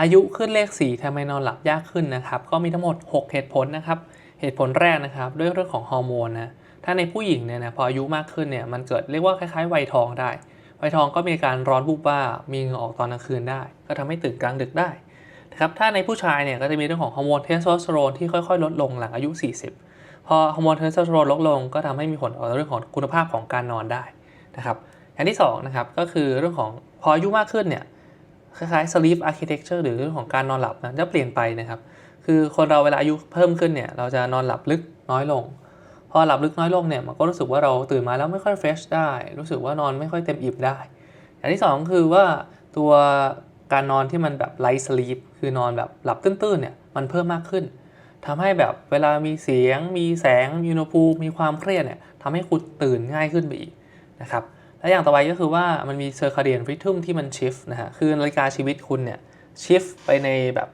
อายุขึ้นเลข 4ทำไมนอนหลับยากขึ้นนะครับ ก็มีทั้งหมด 6 เหตุผลนะครับ เหตุผลแรกนะครับด้วยเรื่องของฮอร์โมนนะ ถ้าในผู้หญิงเนี่ยนะพออายุมากขึ้นเนี่ยมันเกิดเรียกว่าคล้ายๆวัยทองได้ วัยทองก็มีการร้อนบุบบ้า มีเหงื่อออกตอนกลางคืนได้ ก็ทำให้ตื่นกลางดึกได้นะครับ ถ้าในผู้ชายเนี่ยก็จะมีเรื่องของฮอร์โมนเทสโทสเตอโรนที่ค่อยๆ ลดลงหลังอายุ 40 พอฮอร์โมนเทสโทสเตอโรนลดลง ก็ทำให้มีผลต่อเรื่องของคุณภาพของการนอนได้นะครับ อย่างที่สองนะครับก็คือเรื่องของพออายุมากขึ้นเนี่ย คล้ายๆ sleep architecture หรือเรื่องของการนอนหลับนะจะเปลี่ยนไปนะครับ คือคนเราเวลาอายุเพิ่มขึ้นเนี่ยเราจะนอนหลับลึกน้อยลง พอหลับลึกน้อยลงเนี่ยมันก็รู้สึกว่าเราตื่นมาแล้วไม่ค่อยเฟรชได้ รู้สึกว่านอนไม่ค่อยเต็มอิ่มได้ อย่างที่สองคือว่าตัวการนอนที่มันแบบ light sleep คือนอนแบบหลับตื้นๆเนี่ยมันเพิ่มมากขึ้นทำให้แบบเวลามีเสียง มีแสงมีอุณหภูมิมีความเครียดเนี่ยทำให้คุณตื่นง่ายขึ้นไปอีกนะครับ และอย่างต่อไปก็คือว่ามันมี circadian rhythm ที่มัน shift นะฮะ คือนาฬิกาชีวิตคุณเนี่ย shift ไปในแบบ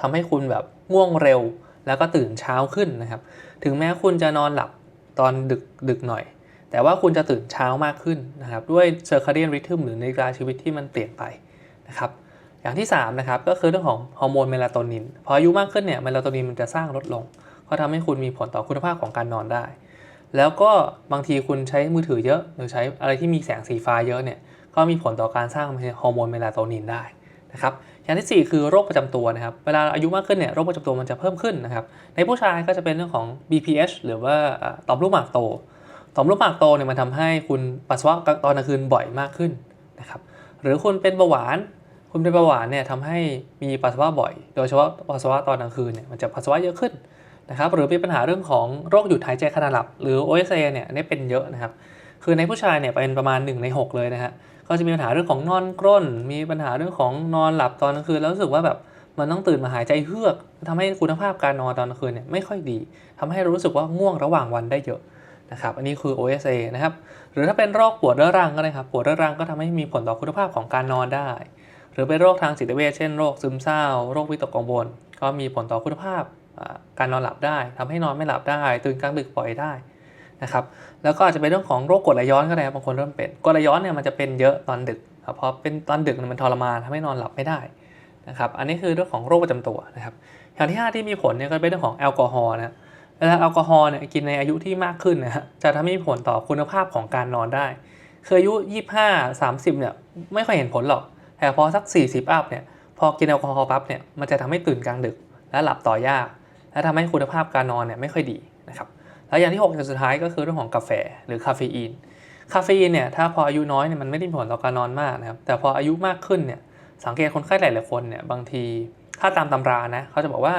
ทำให้คุณแบบง่วงเร็ว แล้วก็ตื่นเช้าขึ้นนะครับ ถึงแม้คุณจะนอนหลับตอนดึกดึกหน่อย แต่ว่าคุณจะตื่นเช้ามากขึ้นนะครับ ด้วย circadian rhythm หรือนาฬิกาชีวิตที่มันเปลี่ยนไปนะครับ อย่างที่3นะครับก็คือเรื่องของฮอร์โมนเมลาโทนิน พออายุมากขึ้นเนี่ยเมลาโทนินมันจะสร้างลดลง ก็ทำให้คุณมีผลต่อคุณภาพของการนอนได้ แล้วก็บางทีคุณใช้มือถือเยอะหรือใช้อะไรที่มีแสงสีฟ้าเยอะเนี่ยก็มีผลต่อการสร้างฮอร์โมนเมลาโทนินได้นะครับอย่างที่ 4 คือโรคประจำตัวนะครับ เวลาอายุมากขึ้นเนี่ยโรคประจำตัวมันจะเพิ่มขึ้นนะครับ ในผู้ชายก็จะเป็นเรื่องของ BPH หรือว่าอ่าต่อมลูกหมากโต ต่อมลูกหมากโตเนี่ยมันทำให้คุณปัสสาวะตอนกลางคืนบ่อยมากขึ้นนะครับหรือคุณเป็นเบาหวาน คุณเป็นเบาหวานเนี่ยทำให้มีปัสสาวะบ่อย โดยเฉพาะปัสสาวะตอนกลางคืนเนี่ยมันจะปัสสาวะเยอะขึ้น นะครับหรือมีปัญหาเรื่องของโรคหยุดหายใจขณะหลับ หรือ OSA เนี่ยอันนี้เป็นเยอะนะครับคือในผู้ชายเนี่ยเป็นประมาณ 1 ใน 6 เลยนะฮะก็จะมีปัญหาเรื่องของนอนกรนมีปัญหาเรื่องของนอนหลับตอนกลางคืนแล้วรู้สึกว่าแบบมันต้องตื่นมาหายใจเฮือกทำให้คุณภาพการนอนตอนกลางคืนเนี่ยไม่ค่อยดีทำให้รู้สึกว่าง่วงระหว่างวันได้เยอะนะครับอันนี้คือ OSA นะครับหรือถ้าเป็นโรคปวดเรื้อรังก็ได้ครับปวดเรื้อรังก็ทำให้มีผลต่อคุณภาพของการนอนได้ หรือเป็นโรคทางจิตเวชเช่นโรคซึมเศร้า โรควิตกกังวลก็มีผลต่อคุณภาพ การนอนหลับได้ทำให้นอนไม่หลับได้ ตื่นกลางดึกปล่อยได้นะครับแล้วก็อาจจะเป็นเรื่องของโรคกรดไหลย้อนก็ได้บางคนเริ่มเป็นกรดไหลย้อนเนี่ยมันจะเป็นเยอะตอนดึกครับเพราะเป็นตอนดึกมันทรมานทำให้นอนหลับไม่ได้นะครับอันนี้คือเรื่องของโรคประจำตัวนะครับอย่างที่ 5 ที่มีผลเนี่ยก็เป็นเรื่องของแอลกอฮอล์นะเวลาแอลกอฮอล์เนี่ยกินในอายุที่มากขึ้นนะฮะจะทำให้มีผลต่อคุณภาพของการนอนได้คืออายุ 25 30เนี่ยไม่ค่อยเห็นผลหรอกแต่พอสัก 40 อัพเนี่ยพอกินแอลกอฮอล์ปั๊บเนี่ยมันจะทำให้ตื่นกลางดึกและหลับต่อยาก และทำให้คุณภาพการนอนเนี่ยไม่ค่อยดีนะครับแล้วอย่างที่6อย่างสุดท้ายก็คือเรื่องของกาแฟหรือคาเฟอีนคาเฟอีนเนี่ยถ้าพออายุน้อยเนี่ยมันไม่ได้มีผลต่อการนอนมากนะครับแต่พออายุมากขึ้นเนี่ยสังเกตคนไข้หลายๆคนเนี่ยบางทีถ้าตามตำรานะเขาจะบอกว่า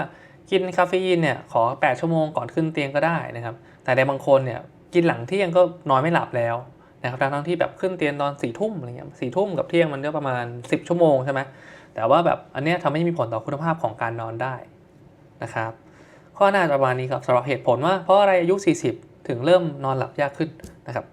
กินคาเฟอีนเนี่ยขอ 8 ชั่วโมงก่อนขึ้นเตียงก็ได้นะครับแต่ในบางคนเนี่ยกินหลังเที่ยงก็นอนไม่หลับแล้วนะครับทั้งที่แบบขึ้นเตียงตอนสี่ทุ่มอะไรเงี้ยสี่ทุ่มกับเที่ยงมันก็ประมาณ 10 ชั่วโมงใช่ไหมแต่ว่าแบบอันเนี้ยทำให้มีผลต่อคุณภาพของการนอนได้นะครับ ก็น่าจะประมาณนี้ครับสำหรับเหตุผลว่าเพราะอะไรอายุ 40 ถึงเริ่มนอนหลับยากขึ้นนะครับ